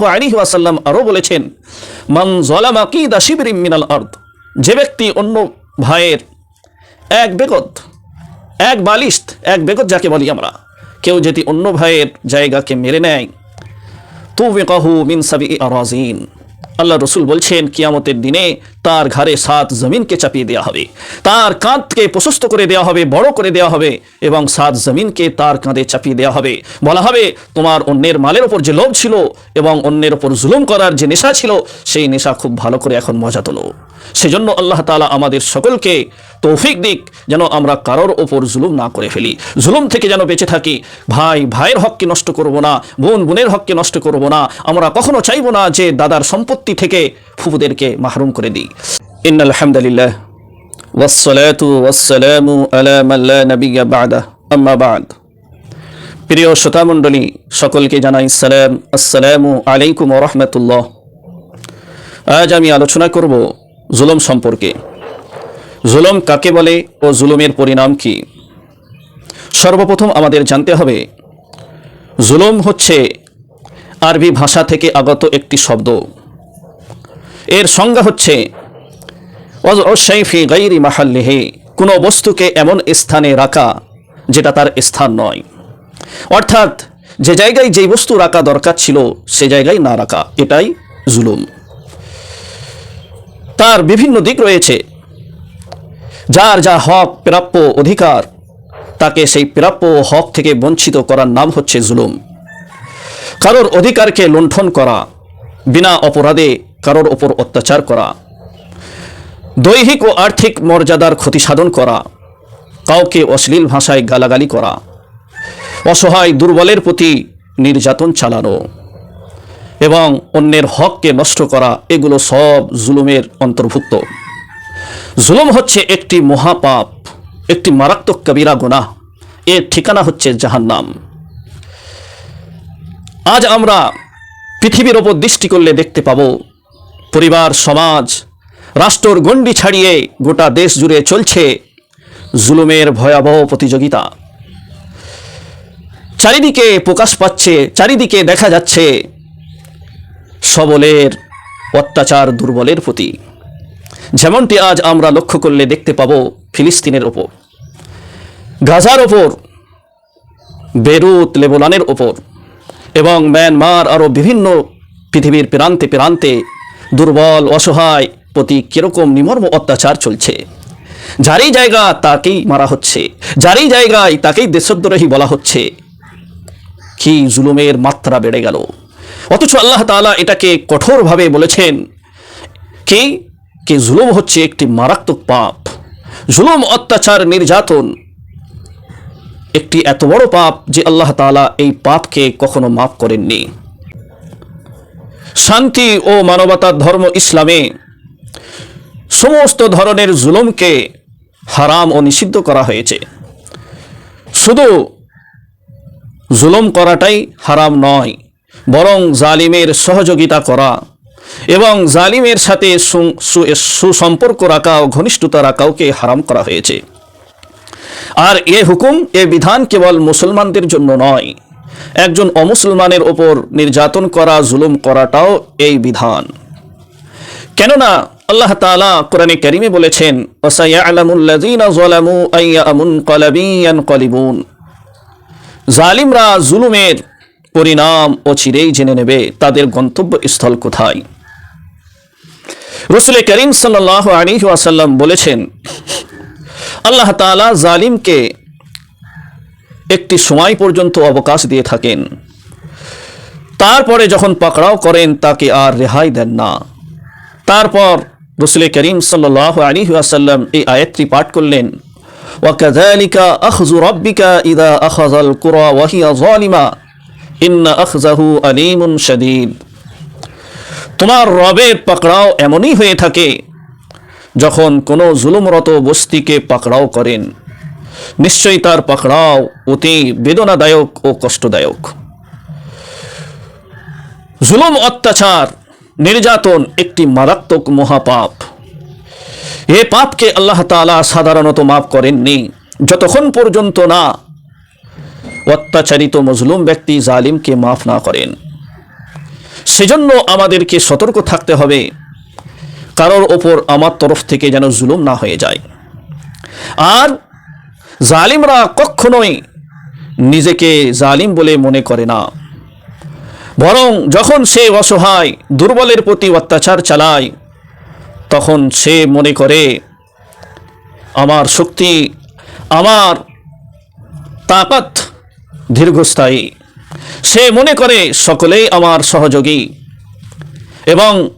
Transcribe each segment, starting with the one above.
সাল্লাহ আলী আরও বলেছেন, মান জলামা কি দাসিবিরিম মিনাল অর্দ যে ব্যক্তি অন্য ভাইয়ের এক বেগত, এক বালিশ, এক বেগত যাকে বলি আমরা, কেউ যদি অন্য ভাইয়ের জায়গাকে মেরে নেয় তু বেকাহু মিন সাবি আরাজিন আল্লাহ রসুল বলছেন, কিয়ামতের দিনে তার ঘরে সাত জমিনকে চাপিয়ে দেওয়া হবে। তার কাঁধকে প্রশস্ত করে দেওয়া হবে, বড় করে দেওয়া হবে এবং সাত জমিনকে তার কাঁধে চাপিয়ে দেওয়া হবে। বলা হবে, তোমার অন্যের মালের ওপর যে লোভ ছিল এবং অন্যের ওপর জুলুম করার যে নেশা ছিল, সেই নেশা খুব ভালো করে এখন মজা তোলো। সেজন্য আল্লাহ তালা আমাদের সকলকে তৌফিক দিক যেন আমরা কারোর ওপর জুলুম না করে ফেলি। জুলুম থেকে যেন বেঁচে থাকি। ভাই, ভাইয়ের হককে নষ্ট করব না, বোন বোনের হককে নষ্ট করব না, আমরা কখনো চাইব না যে দাদার সম্পত্তি থেকে ফুফুদেরকে মাহরুম করে দিই। ইন আলহামদুলিল্লাহ ওয়াসসালাতু ওয়াসসালামু আলা মান লা নাবিয়্যা বা'দা, আম্মা বা'দ। প্রিয় শ্রোতামণ্ডলী, সকলকে জানাই সালাম। আসসালামু আলাইকুম রাহমাতুল্লাহ। আজ আমি আলোচনা করব জুলুম সম্পর্কে। জুলুম কাকে বলে ও জুলুমের পরিণাম কি? সর্বপ্রথম আমাদের জানতে হবে, জুলুম হচ্ছে আরবি ভাষা থেকে আগত একটি শব্দ। এর সংজ্ঞা হচ্ছে গাইরি মাহাল্লিহে কোনো বস্তুকে এমন স্থানে রাখা যেটা তার স্থান নয়। অর্থাৎ, যে জায়গায় যেই বস্তু রাখা দরকার ছিল, সে জায়গায় না রাখা, এটাই জুলুম। তার বিভিন্ন দিক রয়েছে। যার যা হক, প্রাপ্য অধিকার, তাকে সেই প্রাপ্য হক থেকে বঞ্চিত করার নাম হচ্ছে জুলুম। কারোর অধিকারকে লুণ্ঠন করা, বিনা অপরাধে কারোর ওপর অত্যাচার করা, দৈহিক ও আর্থিক মর্যাদার ক্ষতি সাধন করা, কাউকে অশ্লীল ভাষায় গালাগালি করা, অসহায় দুর্বলের প্রতি নির্যাতন চালানো। এবং অন্যের হককে নষ্ট করা, এগুলো সব জুলুমের অন্তর্ভুক্ত। জুলুম হচ্ছে একটি মহাপাপ, একটি মারাত্মক কবিরা গুনাহ। এর ঠিকানা হচ্ছে জাহান্নাম। আজ আমরা পৃথিবীর ওপর দৃষ্টি করলে দেখতে পাব, পরিবার, সমাজ, রাষ্ট্রর গণ্ডি ছাড়িয়ে গোটা দেশ জুড়ে চলছে জুলুমের ভয়াবহ প্রতিযোগিতা। চারিদিকে প্রকাশ পাচ্ছে, চারিদিকে দেখা যাচ্ছে সবলের অত্যাচার দুর্বলের প্রতি। যেমনটি আজ আমরা লক্ষ্য করলে দেখতে পাব ফিলিস্তিনের ওপর। গাজার ওপর, বেরুত, লেবনানের ওপর এবং মিয়ানমার আরও বিভিন্ন পৃথিবীর প্রান্তে প্রান্তে দুর্বল, অসহায় প্রতি কীরকম নিমর্ম অত্যাচার চলছে। যারই জায়গা তাকেই মারা হচ্ছে, যারই জায়গায় তাকেই দেশদ্রোহী বলা হচ্ছে, কি জুলুমের মাত্রা বেড়ে গেল। অথচ আল্লাহ তাআলা এটাকে কঠোরভাবে বলেছেন কি? কি জুলুম হচ্ছে একটি মারাত্মক পাপ। জুলুম, অত্যাচার, নির্যাতন একটি এত বড় পাপ যে আল্লাহ তাআলা এই পাপকে কখনো মাফ করেননি। শান্তি ও মানবতার ধর্ম ইসলামে সমস্ত ধরনের জুলুমকে হারাম ও নিষিদ্ধ করা হয়েছে। শুধু জুলুম করাটাই হারাম নয় বরং জালিমের সহযোগিতা করা এবং জালিমের সাথে সুসম্পর্ক রাখা ও ঘনিষ্ঠতা রাখাওকে হারাম করা হয়েছে। আর এ হুকুম, এ বিধান কেবল মুসলমানদের জন্য নয়, একজন অমুসলমানের ওপর নির্যাতন করা, জুলুম করাটাও এই বিধান। কেননা আল্লাহ তাআলা কোরআনে কারিমে বলেছেন জালিমরা জুলুমের পরিণাম ও চিরেই জেনে নেবে তাদের গন্তব্যস্থল কোথায়। রসুল করিম সাল্লাহ আলী বলেছেন, আল্লাহ তালা জালিমকে একটি সময় পর্যন্ত অবকাশ দিয়ে থাকেন। তারপরে যখন পাকড়াও করেন, তাকে আর রেহাই দেন না। তারপর রসুল করিম সাল্লাহ আলী আসাল্লাম এই আয়াতটি পাঠ করলেন ওয়াকালিকা আখজু রব্বিকা ইদা আখাজাল কুরা ওয়াহিয়া জালিমা ইন্না আখজাহু আলিমুন তোমার রবের পাকড়াও এমনই হয়ে থাকে যখন কোনো জুলুমরত বস্তিকে পাকড়াও করেন। নিশ্চয়ই তার পাকড়াও অতি বেদনাদায়ক ও কষ্টদায়ক। জুলুম অত্যাচার, নির্যাতন একটি মারাত্মক মহাপাপ। এ পাপকে আল্লাহ তালা সাধারণত মাপ করেননি। যতক্ষণ পর্যন্ত না অত্যাচারিত মজলুম ব্যক্তি জালিমকে মাফ না করেন। সেজন্য আমাদেরকে সতর্ক থাকতে হবে। কারোর ওপর আমার তরফ থেকে যেন জুলুম না হয়ে যায়। আর জালিমরা কখনোই নিজেকে জালিম বলে মনে করে না। বরং যখন সে অসহায়, দুর্বলের প্রতি অত্যাচার চালায়, তখন সে মনে করে, আমার শক্তি, আমার তাকাত দীর্ঘস্থায়ী। সে মনে করে সকলেই আমার সহযোগী এবং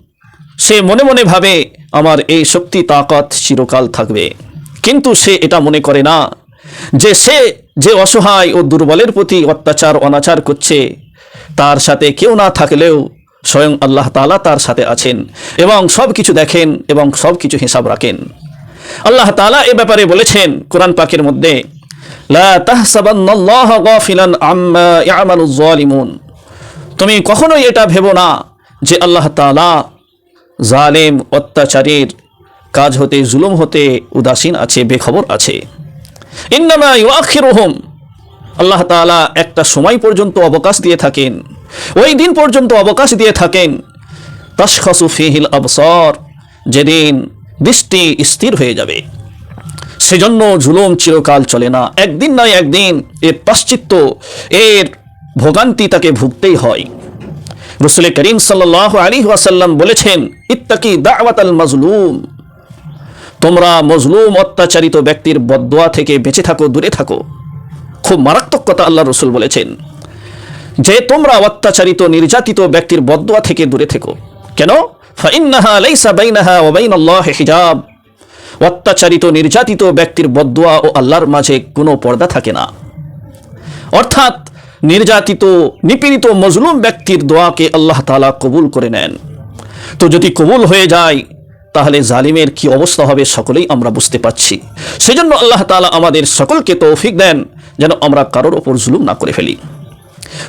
সে মনে মনে ভাবে আমার এই শক্তি, তাকত চিরকাল থাকবে। কিন্তু সে এটা মনে করে না যে সে যে অসহায় ও দুর্বলের প্রতি অত্যাচার, অনাচার করছে, তার সাথে কেউ না থাকলেও স্বয়ং আল্লাহ তাআলা তার সাথে আছেন এবং সব কিছু দেখেন এবং সব কিছু হিসাব রাখেন। আল্লাহ তাআলা এ ব্যাপারে বলেছেন, কোরআন পাকের মধ্যে লা তাহসাবান্নাল্লাহা গাফিলান আম্মা ইয়ামালুজ জালিমুন তুমি কখনোই এটা ভেবো না যে আল্লাহ তাআলা জালেম, অত্যাচারীর কাজ হতে, জুলুম হতে উদাসীন আছে, বেখবর আছে। ইন্নামা ইউআখিরুহুম। আল্লাহ তাআলা একটা সময় পর্যন্ত অবকাশ দিয়ে থাকেন। ওই দিন পর্যন্ত অবকাশ দিয়ে থাকেন। তাশখাসু ফিহিল আবসার। যেদিন দৃষ্টি স্থির হয়ে যাবে। সেজন্য জুলুম চিরকাল চলে না। একদিন নয় একদিন এর পাশ্চিত্য, এর ভোগান্তি তাকে ভুগতেই হয়। রসুল করিম সাল্লাহ আলী ওয়াসাল্লাম বলেছেন, ইত্তাকি দাওয়াত আল মাজলুম। তোমরা মজলুম, অত্যাচারিত ব্যক্তির বদোয়া থেকে বেঁচে থাকো, দূরে থাকো। খুব মারাত্মক কথা আল্লাহ রসুল বলেছেন। যে তোমরা অত্যাচারিত, নির্যাতিত ব্যক্তির বদোয়া থেকে দূরে থেকো। কেন? ফাইন্নাহা লাইসা বাইনাহা ওয়া বাইনাল্লাহি হিজাব। অত্যাচারিত, নির্যাতিত ব্যক্তির বদোয়া ও আল্লাহর মাঝে কোনো পর্দা থাকে না। অর্থাৎ নির্যাতিত, নিপীড়িত, মজলুম ব্যক্তির দোয়াকে আল্লাহ তাআলা কবুল করে নেন। তো যদি কবুল হয়ে যায়, তাহলে জালিমের কি অবস্থা হবে সকলেই আমরা বুঝতে পারছি। সেজন্য আল্লাহ তালা আমাদের সকলকে তৌফিক দেন, যেন আমরা কারোর ওপর জুলুম না করে ফেলি।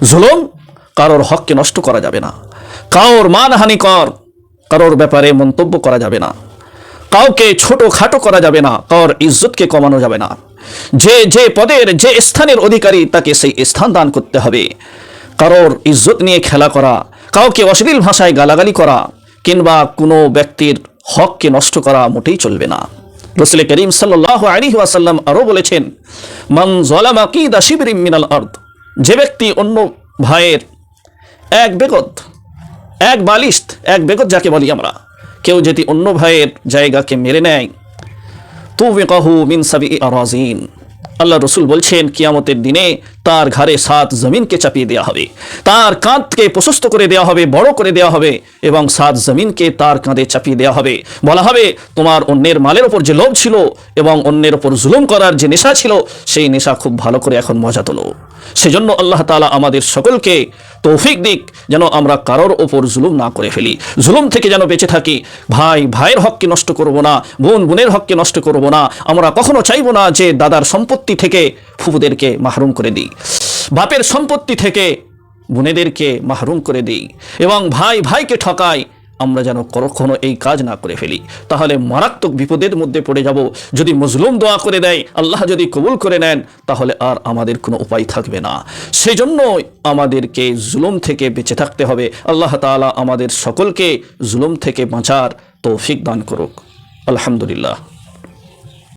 জুলুম কারোর হককে নষ্ট করা যাবে না। কারোর মানহানি কর কারোর ব্যাপারে মন্তব্য করা যাবে না। কাউকে ছোট খাটো করা যাবে না কারোর ইজ্জতকে কমানো যাবে না। যে যে পদের, যে স্থানের অধিকারী তাকে সেই স্থান দান করতে হবে। কারোর ইজ্জত নিয়ে খেলা করা, কাউকে অশ্লীল ভাষায় গালাগালি করা, কিংবা কোনো ব্যক্তির হককে নষ্ট করা মোটেই চলবে না। রসুল করিম সাল্লাহ আলী ওয়াসাল্লাম আরও বলেছেন, মান জলামা কি দাসিবির মিনাল আর্দ যে ব্যক্তি অন্য ভাইয়ের এক বেগত, এক বালিস্ত এক বেগত যাকে বলি আমরা কেউ যদি অন্য ভাইয়ের জায়গাকে মেরে নেয় তু বেকাহু মিন সাবি আরাজিন। আল্লাহ রসুল বলছেন, কিয়ামতের দিনে তার ঘাড়ে সাত জমিনকে চাপিয়ে দেওয়া হবে। তার কাঁধকে প্রশস্ত করে দেওয়া হবে, বড় করে দেওয়া হবে এবং সাত জমিনকে তার কাঁধে চাপিয়ে দেওয়া হবে। বলা হবে, তোমার অন্যের মালের ওপর যে লোভ ছিল এবং অন্যের ওপর জুলুম করার যে নেশা ছিল, সেই নেশা খুব ভালো করে এখন মজা তোলো। সেজন্য আল্লাহ তালা আমাদের সকলকে তৌফিক দিক, যেন আমরা কারোর ওপর জুলুম না করে ফেলি। জুলুম থেকে যেন বেঁচে থাকি। ভাই, ভাইয়ের হককে নষ্ট করব না, বোন, বোনের হককে নষ্ট করব না। আমরা কখনো চাইব না যে দাদার সম্পত্তি থেকে ফুফুদেরকে মাহরুম করে দিই। বাপের সম্পত্তি থেকে বোনেদেরকে মাহরুম করে দিই এবং ভাই ভাইকে ঠকাই, আমরা যেন কখনো এই কাজ না করে ফেলি। তাহলে মারাত্মক বিপদের মধ্যে পড়ে যাব। যদি মজলুম দোয়া করে দেয়, আল্লাহ যদি কবুল করে নেন, তাহলে আর আমাদের কোনো উপায় থাকবে না। সেই জন্য আমাদেরকে জুলুম থেকে বেঁচে থাকতে হবে। আল্লাহ তাআলা আমাদের সকলকে জুলুম থেকে বাঁচার তৌফিক দান করুক। আলহামদুলিল্লাহ।